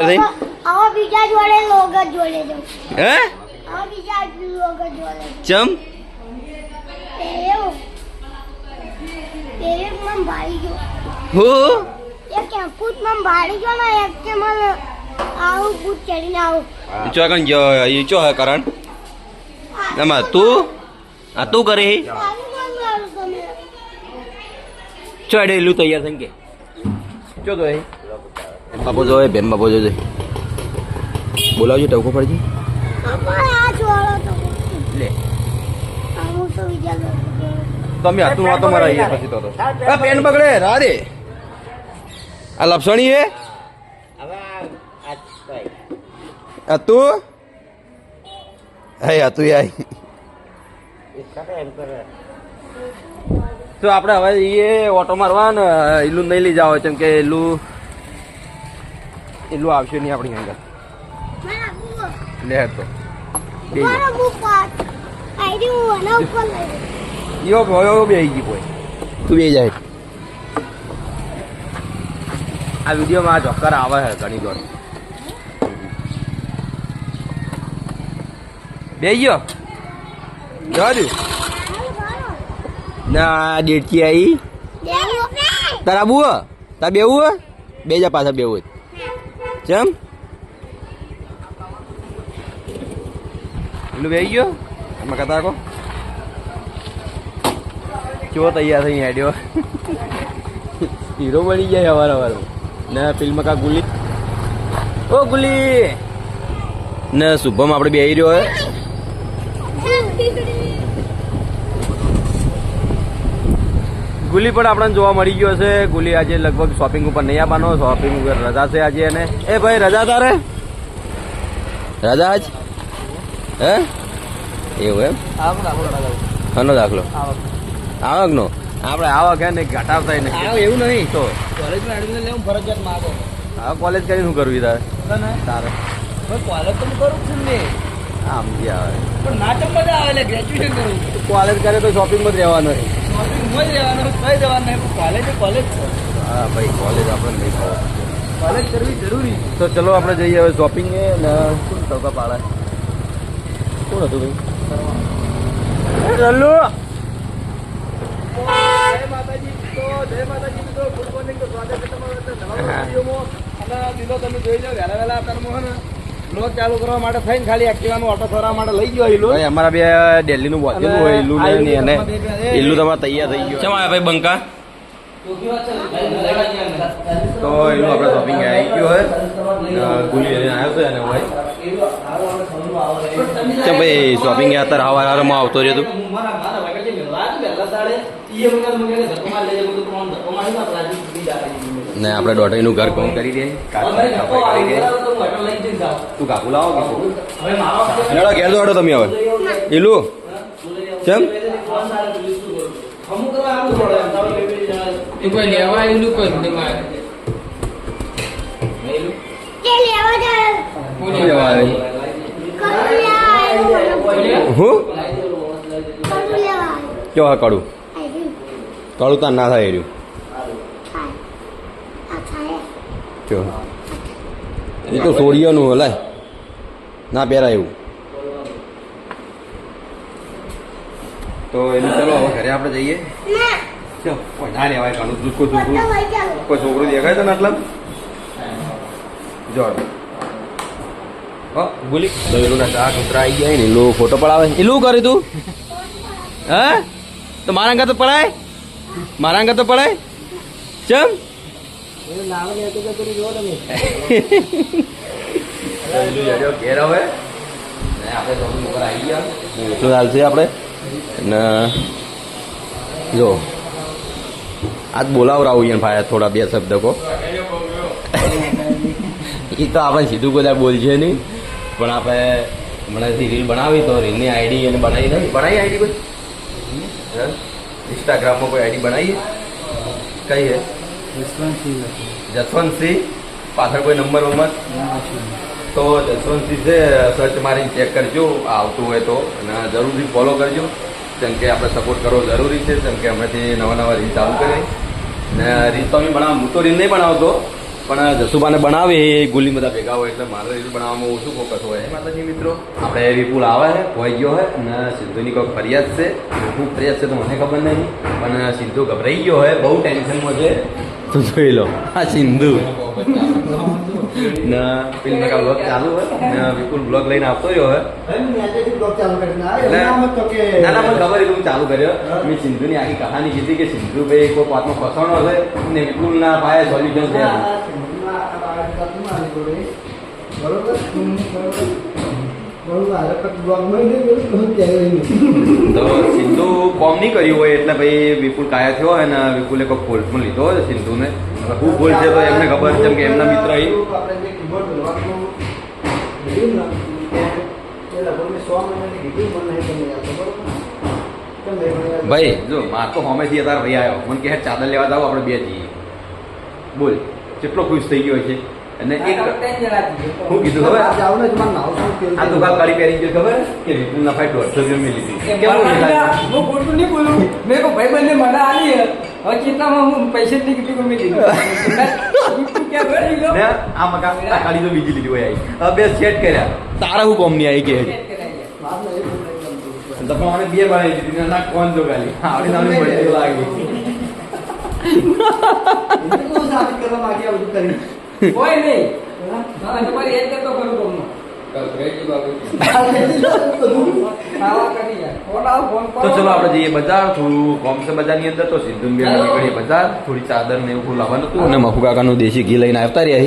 આવા બીજા જોડે લોગ જોડે જવું હે? આવા બીજા લોગ જોડે ચમ? તું? આ તું કરે હે? આવું મન મારું તમે. ચો એડે એલું તૈયાર થઈ કે. ચો તો બાપો જો બેન બાપો જોજે બોલાવજો ટવકો પડજી તમે હાથું વાતો મારા અહીંયા પછી તો તો. આ પેન બગડે રા આ લપસણી હે. આ તું? હે આ તું આય. તો આપણે હવે એ ઓટો મારવા ને એલું નહીં લઈ જાવ કેમ કે એલું એલું આવશે નહીં આપણી અંદર. લે તો. યો ભયો બે ગઈ કોઈ તું બે જાય. આ વિડીયોમાં આ ચોક્કર આવે છે ઘણી ઘર બે ગયો? દઉં ના ડેટકી આવી. તારા બુ તારા બેવું? બે જા પાછા બેવું ચમ પેલું બે ગયો એમાં કતા કો કેવો તૈયાર થઈ હેડ્યો હીરો બની જાય અવાર અવાર ના ફિલ્મ કા ગુલી ઓ ગુલી ને શુભમ આપણે બે રહ્યો હે ગુલી પણ આપણને જોવા મળી ગયો છે ગુલી આજે લગભગ શોપિંગ ઉપર નહીં આવવાનો. શોપિંગ ઉપર રજા છે આજે એને એ ભાઈ રજા તારે? રજા આજ હે? એવું એમ? હનો દાખલો. આવકનો? આપણે આવક હે ને ઘટાડતા ને એવું નહીં. તો. કોલેજમાં એડમિશન લેવું ફરજિયાત માગો કોલેજ કરીને શું કરવી તારે? તારે. કોલેજ તો કરું છું ને. આમ જે આવે પણ નાટક મજા આવે એટલે ગ્રેજ્યુએશન કરું. કોલેજ કરે તો શોપિંગમાં જ રહેવાનું છે. શોપિંગ હોય રહેવાનું કઈ જવાનું નહીં કોલેજ કોલેજ છે. હા ભાઈ કોલેજ આપણે નહીં ખાવા. કોલેજ કરવી જરૂરી તો ચલો આપણે જઈએ હવે શોપિંગ ને શું ટકા પાડે? કોણ હતું ભાઈ? ચલો જય માતાજી તો મિત્રો ગુડ મોર્નિંગ તો સ્વાગત છે તમારું નવા વિડીયોમાં. અને દિલો તમે જોઈ લો વહેલા વહેલા અત્યારમાં ને બ્લોગ ચાલુ કરવા માટે થઈને ખાલી એક્ટિવાનું ઓટો ફરવા માટે લઈ ગયો ઈલો. ભાઈ અમારા બે દિલ્હી નું બોતેલું હોય ઇલ્લુ ને અને એને તમારે તૈયાર થઈ ગયો. ચમ ભાઈ બંકા? તો એનું આપણે શોપિંગ આવી ગયું હોય. ગુલી લઈને આવ્યો છે અને ભાઈ. ચમ ભાઈ શોપિંગ અત્યારે હવા આવતો રહ્યો તું? ને આપણે દોઢાઈનું ઘર કોમ કરી દે સફાઈ કરી દે. તું કાકુ લાવો કે શું? ઘેર દોડો તમે હવે. ઇલ્લુ કેમ? કોઈ લેવા કોઈ કરું હું? કેવા કડું આઈડી કડું તાર ના થાય રહ્યું થાય. આ થાય. કેવો એ તો સોડિયાનું હલાય ના પહેરાય એવું. તો એનું ચલો હવે ઘરે આપણે જઈએ. કોઈ ના લેવાય કાનું દૂધ કોઈ છોકરું. કોઈ છોકરું દેખાય તને આટલા? જો હો બોલી. દવેલું ના ચા કૂતરા આવી ગયા ને એલું ફોટો પડાવે એલું કરી તું? હે? તો મારા અંગા તો પડાય? મારા અંગા તો પડાય? ચમ? એટલું ચાલશે આપણે? ને જો, આજ બોલાવરાવું એને ભાઈ થોડા બે શબ્દ કો એ તો આપણે સીધું બધા બોલશે નહીં, પણ આપણે હમણાંથી રીલ બનાવી તો રીલની આઈડી એને બનાવી નથી બનાવી આઈડી કોઈ? ઇન્સ્ટાગ્રામમાં કોઈ આઈડી બનાવીએ? કઈ હે? જસવંતસિંહ પાછળ કોઈ નંબર વંબર તો જસવંતસિંહ છે સર્ચ મારીને ચેક કરજો આવતું હોય તો. અને જરૂરથી ફોલો કરજો કેમ કે આપણે સપોર્ટ કરવો જરૂરી છે કેમ કે હમણાંથી નવા નવા રીલ ચાલુ કરીએ ને રીલ તો અમે બનાવ હું તો રીલ નહીં બનાવતો પણ જસુબાને બનાવે એ ગુલી બધા ભેગા હોય એટલે મારે રીલ બનાવવામાં ઓછું ફોકસ હોય. હે માતાજી મિત્રો? આપણે વિપુલ આવે છે હોય ગયો હોય અને સિંધુની કોઈ ફરિયાદ છે? ખૂબ ફરિયાદ છે તો મને ખબર નહીં, પણ સિંધુ ગભરાઈ ગયો હોય બહુ ટેન્શનમાં છે. તું જોઈ લો, આ સિંધુ. ને પેલી નકા બ્લોગ ચાલુ હોય, ને વિપુલ બ્લોગ લઈને આવતો હોય એટલે ના ના હતું ચાલુ કર્યો. મેં સિંધુની આખી કહાની કીધી કે સિંધુ ભાઈ કોઈ વાતમાં ફસાણો હશે ને વિપુલના પાસે સોલ્યુશન છે? તો સિંધુ કોમ નહીં કર્યું હોય એટલે ભાઈ વિપુલ કાયા થયો હોય ને વિપુલે કોઈ પણ લીધો હોય સિંધુને. ને શું ભૂલ છે તો એમને ખબર છે કે એમના મિત્ર ભાઈ જો માર તો હોમેથી અત્યારે ભાઈ આવ્યો મને કે ચાદર લેવા જાવ આપણે બે જઈએ. બોલ કેટલો ખુશ થઈ ગયો છે? અને એક હું કીધું ખબર? આ દુકાન કાળી પહેરી ગયો ખબર? કે વિપુલના ભાઈ દોઢસો રૂપિયા મેં લીધી કેવું હું ખોટું નહીં બોલું. મેં કહું ભાઈ બંને મને આવી. હવે કેટલામાં હું પૈસે જ નહીં કીધું કે મેં લીધું? તું ક્યાં ગયો લીધો? ને આ મકાન કાળી તો બીજી લીધી હોય આવી હવે બે સેટ કર્યા. તારા હું કોમની આવી કે તો બે બનાવી દીધી ને ના કોણ જો ગાલી આવડી નાની પડી લાગી કોઈ નહીં. તમારી ખરું. તો ચલો આપણે જઈએ બજાર થોડું કોમ બજારની અંદર. તો સિંધુ નીકળીએ બજાર. થોડી ચાદર ને એવું લાવવાનું હતું. અને મફુ કાકાનું દેશી ઘી લઈને આવતા રહ્યા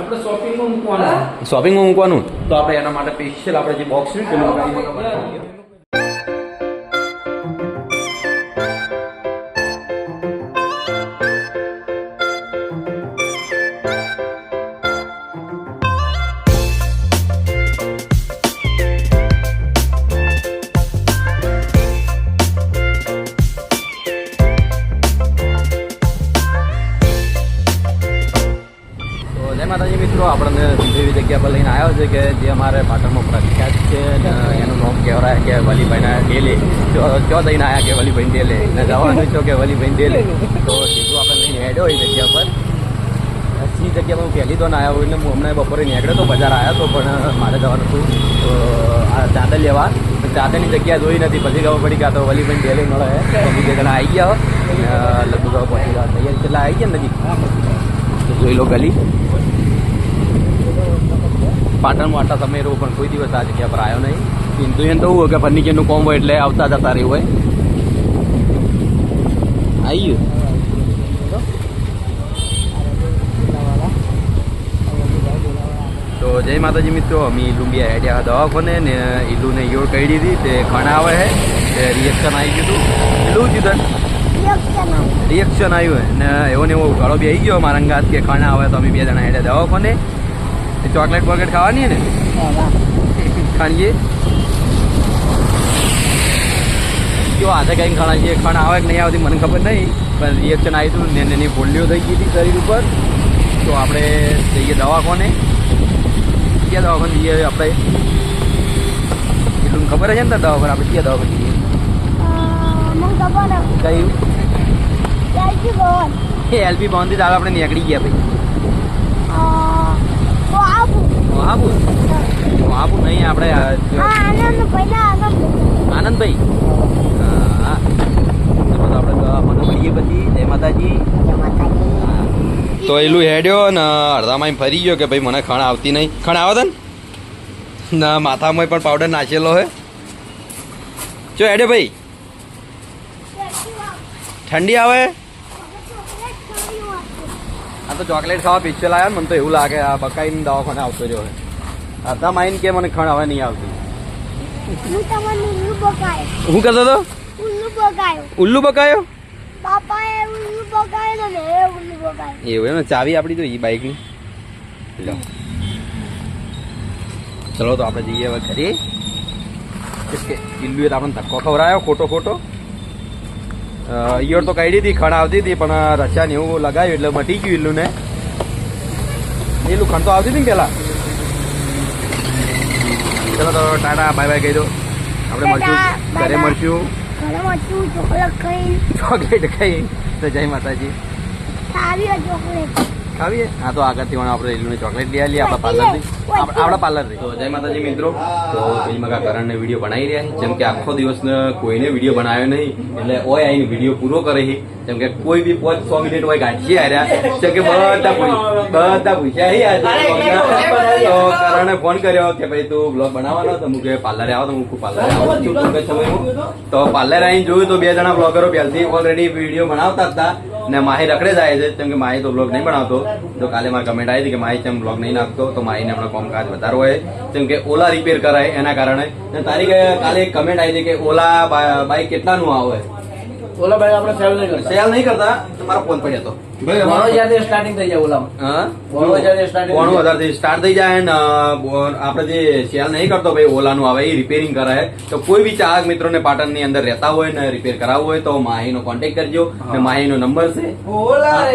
આપણે શોપિંગમાં મૂકવાના. શોપિંગમાં મૂકવાનું? તો આપણે એના માટે સ્પેશિયલ આપણે જે બોક્સ છે પેલું જગ્યા પર લઈને આવ્યો છે કે જે અમારે પાટણમાં પ્રખ્યાત છે એનું નામ કહેવાય કે વલીભાઈના ડેલે. ક્યો થઈને આવ્યા કે વલીભાઈ ડેલે. ને જવાનું છો કે વલીભાઈ ડેલે. તો સીધું આપણે લઈને હેડ્યો એ જગ્યા પર. સી જગ્યા પર હું પહેલી તો ના આવ્યો એટલે હું હમણાં બપોરે નીકળ્યો તો બજાર આવ્યો તો પણ મારે જવાનું હતું. તો આ લેવા. ચાદરની જગ્યા જોઈ નથી. પછી ખબર પડી ગયા તો વલીભાઈ ડેલે મળે. બીજા જણા આવી ગયા લગભગ પહોંચી ગયા તૈયાર કેટલા આવી ગયા નથી જોઈ લો ગલી. પાટણમાં આટલા સમય રહું પણ કોઈ દિવસ આ જગ્યા પર આવ્યો નહીં. એમ તો એવું હોય કે ફર્નિચરનું કોમ હોય એટલે આવતા જતા રહ્યું હોય. આવી તો જય માતાજી મિત્રો અમે લુંબિયા હેડ્યા દવાખાને ને ઈલુને યોળ કહી દીધી. તે ખાણા આવે છે. તે રિએક્શન આવી ગયું હતું. એટલું જીધન રિએક્શન આવ્યું. ને એવો ને એવો ઉઘાડો બી આવી ગયો મારા અંગાત કે ખાણા આવે તો અમે બે જણા હેડ્યા દવાખાને. ચોકલેટ બોકલેટ ખાવાની ને? ખાણીએ જો આજે કંઈ ખાણા છે ખાણ આવે કે નહીં આવતી મને ખબર નહીં. પણ રિએક્શન આવ્યું હતું ને એની પોલિયો થઈ ગઈ હતી શરીર ઉપર. તો આપણે જઈએ દવાખાને. ક્યાં દવાખાને જઈએ આપણે? એટલું ખબર છે ને દવાખાને? આપણે ક્યાં દવાખાને જઈએ? કયું એલપી ભવનથી દાળ આપણે નીકળી ગયા ભાઈ. મહાપુર? મહાપુર નહીં આપણે આનંદભાઈ? હા તો આપણે દવાખાને મળીએ પછી. જય માતાજી. તો એલું હેડ્યો ને અડધામાં ફરી ગયો કે ભાઈ મને ખણ આવતી નહીં. ખણ આવે તને. ના માથામાં પણ પાવડર નાખેલો હે. જો હેડ્યો ભાઈ. ઠંડી આવે? આ તો ચોકલેટ ખાવા આવ્યા ને મને તો એવું લાગે આ બકાઈને દવાખાને આવતો રહ્યો છે. માઈન કે મને ખણ હવે નહીં આવતી. હું કરતો હતો? ઉલ્લુ બકાયો એવું એમ ચાવી આપણી તો એ બાઇકની લો. ચલો તો આપણે જઈએ હવે ઘરે. કે ઇલ્લુએ આપણને ધક્કો ખવડાયો ખોટો ખોટો. ઈયળ તો કાઢી હતી ખણ આવતી હતી પણ રસ્યા ને એવું લગાવ્યું એટલે મટી ગયું ઇલ્લુને એલું ખણ તો આવતી હતી ને પેલા? ચલો તો ટાટા બાય બાય કહી દો. આપણે મળશું ઘરે. મળશું. ચોકલેટ ખાઈ. તો જય માતાજી. ચોકલેટ. ખાવીએ. હા તો આગળથી પણ આપણે રેલવેની ચોકલેટ લઈ આવીએ આપણા પાર્લરથી. આપ- આપણા પાર્લરથી. તો જય માતાજી મિત્રો. તો ફિલ્મકા કરણને વીડિયો બનાવી રહ્યા છે. જેમ કે આખો દિવસ કોઈને વીડિયો બનાવ્યો નહીં એટલે ઓય આવીને વીડિયો પૂરો કરે છે. જેમ કે કોઈ બી પાંચ છ મિનિટ હોય ગાંઠી આવ્યા જેમ કે બધા બધા પૂછ્યા હી આજે તો કરણે ફોન કર્યો કે ભાઈ તું બ્લોગ બનાવવાનો તો હું કે પાર્લરે આવો તો હું પાર્લરે આવો છું. તો પાર્લરે આવીને જોયું તો બે જણા બ્લોગરો પહેલથી ઓલરેડી વીડિયો બનાવતા હતા. ને માહી રખડે જાય છે કેમ કે માહી તો બ્લોગ નહીં બનાવતો. તો કાલે મારે કમેન્ટ આવી હતી કે માહી તેમ બ્લોગ નહીં નાખતો તો માહીને આપણે કામકાજ વધારો હોય. કેમ કે ઓલા રિપેર કરાય એના કારણે. ને તારી કાલે એક કમેન્ટ આવી હતી કે ઓલા બાઈક કેટલાનું આવે? ઓલા ભાઈ આપણે સેલ નહીં કરતા. સેલ નહીં કરતા? મારો ફોન પડ્યો હતો મારો યાદ સ્ટાર્ટિંગ થઈ જાય ઓલામાં. હા? પોણો હજારથી starting પોણો થઈ જાય. હજારથી start થઈ જાય ને અ, આપણે જે સેલ નહીં કરતો ભાઈ ઓલાનું આવે એ રિપેરિંગ કરાય. તો કોઈ બી ચાહક મિત્રોને પાટણની અંદર રહેતા હોય ને રિપેર કરાવવું હોય તો માહીનો કોન્ટેક્ટ કરજો ને માહીનો નંબર છે.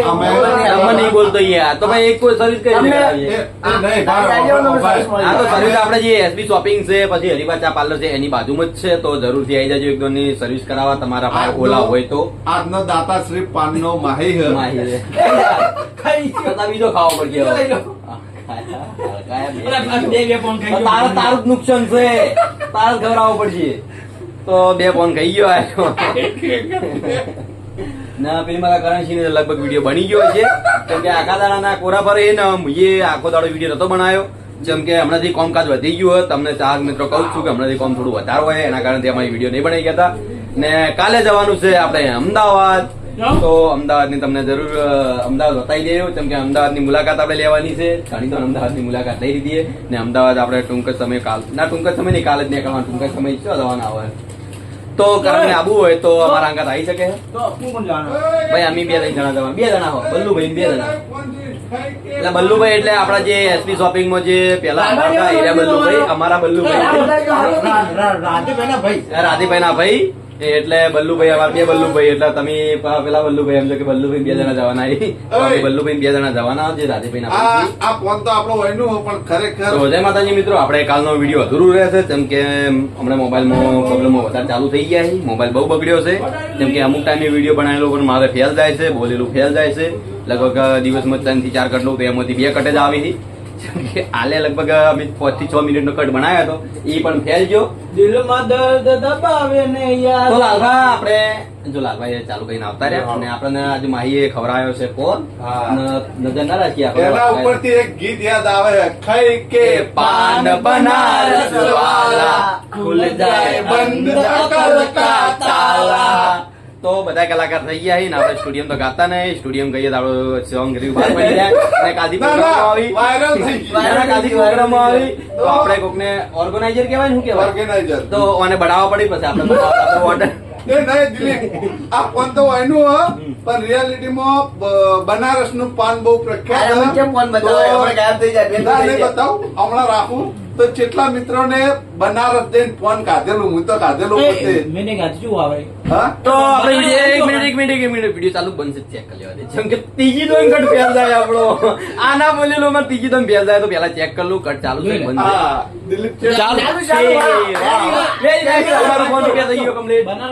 અમે- નહીં બોલતો યાર તો ભાઈ એક કોઈ સર્વિસ કરી હા તો સર્વિસ જે એસબી શોપિંગ છે પછી હરિભા ચા પાર્લર છે એની બાજુમાં જ છે તો જરૂરથી આવી જજો એકદમની સર્વિસ કરાવવા તમારા ભાઈ ઓલા હોય તો. આજનો દાતાશ્રી પાનનો માહી હે. માહી છે. ખાઈ ગયો. બીજો ખાવો પડશે હવે. લઈ લો. કયા બે? બે બે ફોન ખાઈ ગયો. તારે તારું નુકસાન છે તારે જ પડશે તો બે ફોન ખાઈ ગયો ના પેલી મારા કરણસિંહ લગભગ વીડિયો બની ગયો છે કેમ કે આખા દાડાના કોરા પર એ ને આખો દાડો વીડિયો નતો બનાવ્યો જેમ કે હમણાંથી કામકાજ વધી ગયું હોય તમને ચાર મિત્રો કહું છું કે હમણાંથી કામ થોડું વધારે હોય એના કારણે અમારી વીડિયો નહીં બનાવી ગયા હતા ને કાલે જવાનું છે આપણે અમદાવાદ તો અમદાવાદની તમને જરૂર અમદાવાદ બતાવી દેજો કેમ કે અમદાવાદની મુલાકાત આપણે લેવાની છે. ઘણી તો અમદાવાદની મુલાકાત લઈ લીધી ને અમદાવાદ આપણે ટૂંક સમય કાલ ના ટૂંક સમય નહીં કાલે જ નીકળવાનું ટૂંક સમય ચો જવાના આવે. તો કારણ આબુ હોય તો અમારા અંગાત આવી શકે. ભાઈ અમે બે ત્રણ જણા જવા બે જણા હો બલ્લુ ભાઈ બે જણા. એટલે બલ્લુભાઈ એટલે આપડા જે એસપી શોપિંગમાં જે પેલા એરિયા બલ્લુભાઈ. અમારા બલ્લુભાઈ. રાધીભાઈ ના ભાઈ. એટલે બલ્લુભાઈ અમારા બે બલ્લુભાઈ એટલે તમે પેલા બલ્લુભાઈ સમજો કે બલ્લુભાઈ બે જણા જવાના છે. બલ્લુભાઈ બે જણા જવાના છે રાધીભાઈ ના આ ફોન તો આપણો વયનું હો, પણ ખરેખર જય માતાજી મિત્રો આપણે કાલનો વીડિયો અધૂરું રહેશે જેમ કે હમણાં મોબાઈલમાં પ્રોબ્લેમો વધારે ચાલુ થઈ ગયા છે મોબાઈલ બહુ બગડ્યો છે. જેમ કે અમુક ટાઈમે વીડિયો બનાવેલો પણ મારે ફેલ જાય છે બોલેલું ફેલ જાય છે. લગભગ દિવસમાં ત્રણથી ચાર કટલું તો એમાંથી બે કટ જ આવી કે આલે લગભગ અમે પાંચથી છ મિનિટનો કટ બનાવ્યો હતો. એ પણ ફેલ ગયો. દિલમાં દર્દ દબાવે ને યાર. તો લાલભા આપણે જો લાલભાઈ ચાલુ કરીને આવતા રહ્યા અને આપણને આજે માહીએ ખવડાવ્યો છે ફોન નજર ના રાખીએ એના આપણે ઉપરથી એક ગીત યાદ આવે ખઈ કે કે પાન બનારસ વાલા ખુલ જાય બંધ અકલ તાલા. તો બધા કલાકાર થઈ ગયા ને આપણે સ્ટુડિયમ તો ગાતા નહીં. સ્ટુડિયમ ગઈએ તો આપણો સોંગ રિવ્યુ બહાર પડી જાય. અને કાદી ના, આવી. ના, ના, પ્રોગ્રામમાં આવી. તો આપણે કોકને ઓર્ગેનાઇઝર કહેવાય શું કહેવાય? ઓર્ગેનાઇઝર તો આને બઢાવવા પડી પછી આપણે બઢાવવા- આપણે order એ નહીં, દિલીપ, આ ફોન તો વયનું હો, પણ રિયાલિટીમાં બ- બનારસનું પાન બહુ પ્રખ્યાત કેમ ફોન બતાવે? ગાયબ થઈ ના, જાય. બતાવું. હમણાં રાખું. તો કેટલા મિત્રોને બનારસ જઈને ફોન કાઢેલું હું તો કાઢેલો પોતે. મેને ગાતું આવે. તો આપણે એક મિનિટ એક મિનિટ એક મિનિટ વીડિયો ચાલુ બનશે ચેક કરી લેવા દે જેમ કે ત્રીજી દો કટ ફેલ જાય આપણો. આ ના બોલેલો માં ત્રીજી દો ફેલ જાય તો પેલા ચેક કરી લઉં કટ ચાલુ છે બંધ હા દિલીપ ચાલુ. ચાલુ.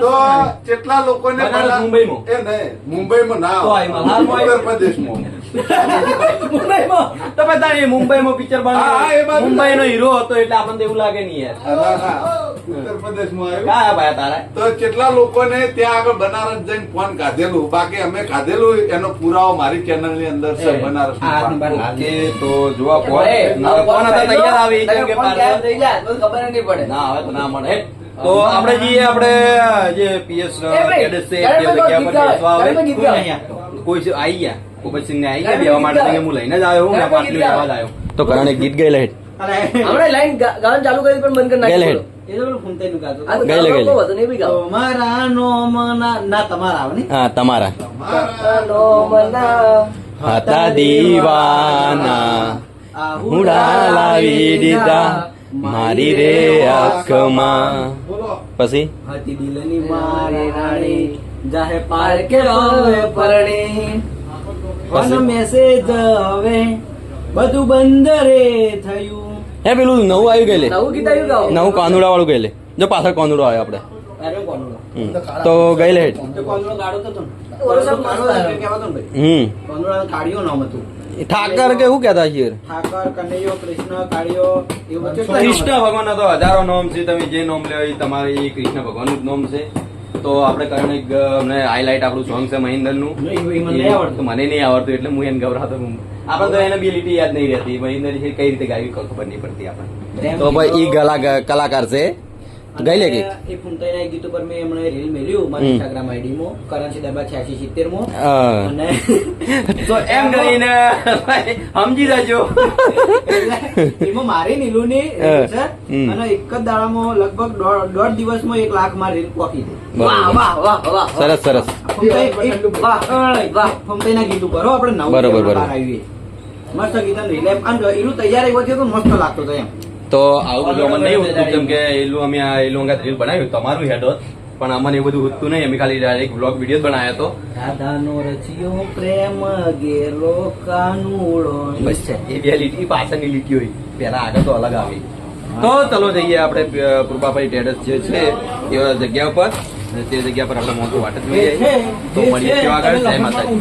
તો કેટલા લોકોને મુંબઈમાં? એ નહીં મુંબઈમાં ના ઉત્તર પ્રદેશમાં. તો બધા એ મુંબઈમાં પિક્ચર એ મુંબઈનો હીરો હતો એટલે આપણને એવું લાગે નહીં યાર. ના, ના. ઉત્તર પ્રદેશમાં આવ્યું. ક્યાં ભાઈ તારા? તો કેટલા લોકોને ત્યાં આગળ બનારસ જઈને ફોન કાઢેલું? બાકી અમે કાઢેલું એનો પુરાવો મારી ચેનલની અંદર છે બનારસ આ નંબર લાલ. ઓકે. તો જોવા ફોન ફોન હતા તૈયાર આવી કે પાર્સલ થઈ જાય તો ખબર નહીં પડે. ના હવે તો ના મળે. તો આપણે જઈએ આપણે જે પીએસ એ છે તે જગ્યા પર બેસવા આવે. ગાડી માં ગીત ગાઓ. કોઈ આઈ આવી ગયા? ભૂપતસિંહ ને આવી ગયા. બેવા માટે ગીત તો હું લઈને જ આવ્યો હું પાટલી ગીત લેવા જ આવ્યો. તો કરણ ગીત ગઈ લે હમણાં લાઈન ગાવાનું ચાલુ કરી પણ બંધ કરી હતું. ને એ બી ગાઓ. તમારા નોમના ના તમારા આવે ને? હા તમારા. હતા દીવાના. હુડા લાવી દીધા. મારી રે આંખમાં. પછી? હતી દિલની મારી રાણી. જાહે પાર કે પરણી. પણ મેસેજ હવે બધું બંધ રે થયું. હે પેલું નવું આવ્યું ગયેલે નવું ગીત આવ્યું ગાઓ. નવું કાનુડા વાળું ગયેલે જો પાછળ કાનુડો આવ્યો આપણે હમ. તો ગઈ લે તો કોનુડો ગાડો તો હતો ને. ઓલો સાહેબ કોનુડો મસ્ત આવ્યો. કહેવાતો ને ભાઈ? હમ. કોનુડો કાઢ્યો નામ હતું. ઠાકર કે શું કેતા છે ઠાકર કનૈયો કૃષ્ણ કાળિયો ભગવાન તો હજારો નામ છે. તમે જે નામ લેવા એ તમારે એ કૃષ્ણ ભગવાનનું નું નામ છે. તો આપણે કહ્યું એક અમને હાઈલાઇટ આપણું સોંગ છે મહિન્દરનું. નું મને નહીં આવડતું. મને નહીં આવડતું એટલે હું એને ગભરાતો હું આપણે તો એને બિલિટી યાદ નહીં રહેતી. મહિન્દર કઈ રીતે ગાવી ખબર નહીં પડતી આપણને. તો ભાઈ ઈ કલા કલાકાર છે. ગઈ લે કે એ ફૂમતાઈના ગીત ઉપર મેં હમણાં રીલ મેલ્યું મારી ઇન્સ્ટાગ્રામ આઈડી મો કરન્સી દરબાર છ્યાસી મો અને તો એમ કરીને સમજી જજો એમાં મારી છે હમ. અને એક જ દાડામાં લગભગ દોઢ- દોઢ દિવસમાં એક લાખમાં રીલ પોકી દે. વાહ વાહ વાહ વાહ સરસ સરસ ફૂમતાઈ વાહ ગીત ઉપર હો આપણે નવું બરોબર, બરોબર. આવ્યું મસ્ત ગીત અને રીલ એમ આમ એનું તૈયાર એવો થયો તો મસ્ત લાગતો હતો એમ તો આવું બધું અમને નહીં હોતું કેમ કે એલું અમે આ એલું અંગાત રીલ બનાવ્યું તમારું હેડ હોત. પણ અમને એ બધું હોતું નહીં. અમે ખાલી ડાયરેક્ટ બ્લોગ વીડિયો બનાવ્યો હતો રાધાનો રચિયો પ્રેમ ગેલો કાનુડો. બસ એ બે લીટી પાછળની લીટી હોય. પેલા આગળ તો અલગ આવી. તો ચલો જઈએ આપણે કૃપાભાઈ ટેડસ જે છે એ જગ્યા ઉપર. તે જગ્યા પર આપણે મોટું વાટ જોઈએ તો મળીએ આગળ. જય માતાજી.